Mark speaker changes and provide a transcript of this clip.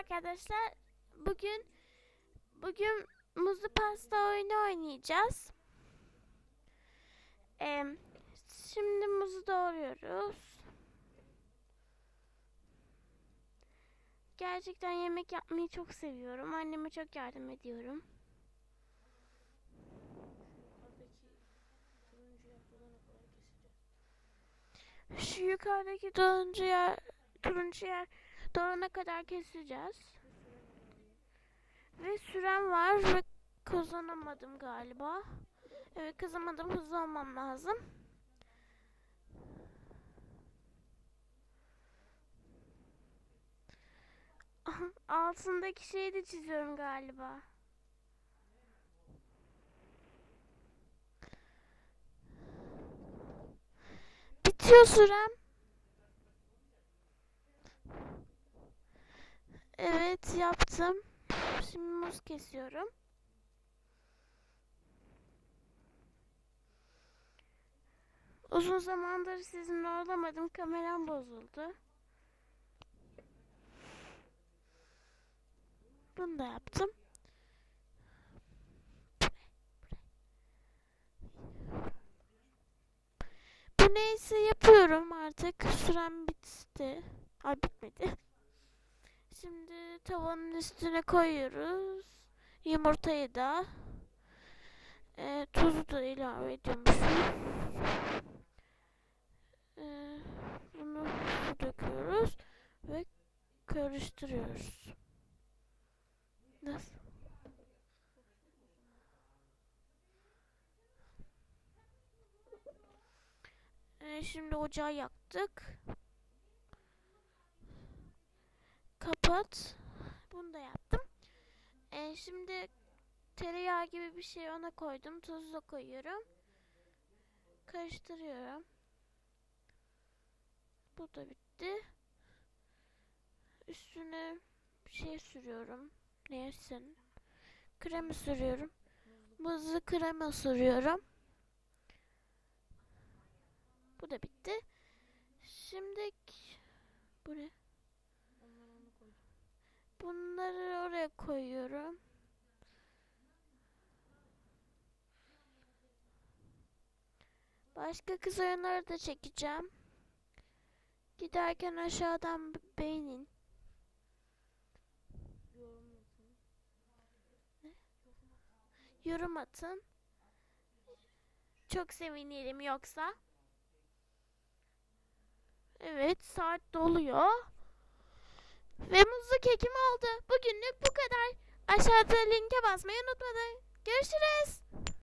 Speaker 1: arkadaşlar. Bugün bugün muzlu pasta oyunu oynayacağız. Ee, şimdi muzu doğruyoruz. Gerçekten yemek yapmayı çok seviyorum. Anneme çok yardım ediyorum. Şu yukarıdaki turuncu yer, turuncu yer doğana kadar keseceğiz. Ve sürem var ve kazanamadım galiba. Evet kazanamadım hızlı olmam lazım. Altındaki şeyi de çiziyorum galiba. Bitiyor sürem. Evet yaptım. Şimdi muz kesiyorum. Uzun zamandır sizinle olamadım. Kameram bozuldu. Bunu da yaptım. Bu neyse yapıyorum artık. Sürem bitti. Ay bitmedi. Şimdi tavanın üstüne koyuyoruz. Yumurtayı da. E, tuzu da ilave ediyormuşuz. E, bunu döküyoruz ve karıştırıyoruz. Nasıl? E, şimdi ocağı yaktık. Kapat. Bunu da yaptım. E, şimdi tereyağı gibi bir şey ona koydum. Tuz da koyuyorum. Karıştırıyorum. Bu da bitti. Üstüne bir şey sürüyorum. Neysin? Krema sürüyorum. Muzlu krema sürüyorum. Bu da bitti. Şimdi bu ne? Bunları oraya koyuyorum. Başka kız oyunları da çekeceğim. Giderken aşağıdan beğenin. Yorum atın. Çok sevinirim yoksa. Evet saat doluyor. Ve muzlu kekim oldu. Bugünlük bu kadar. Aşağıda linke basmayı unutmayın. Görüşürüz.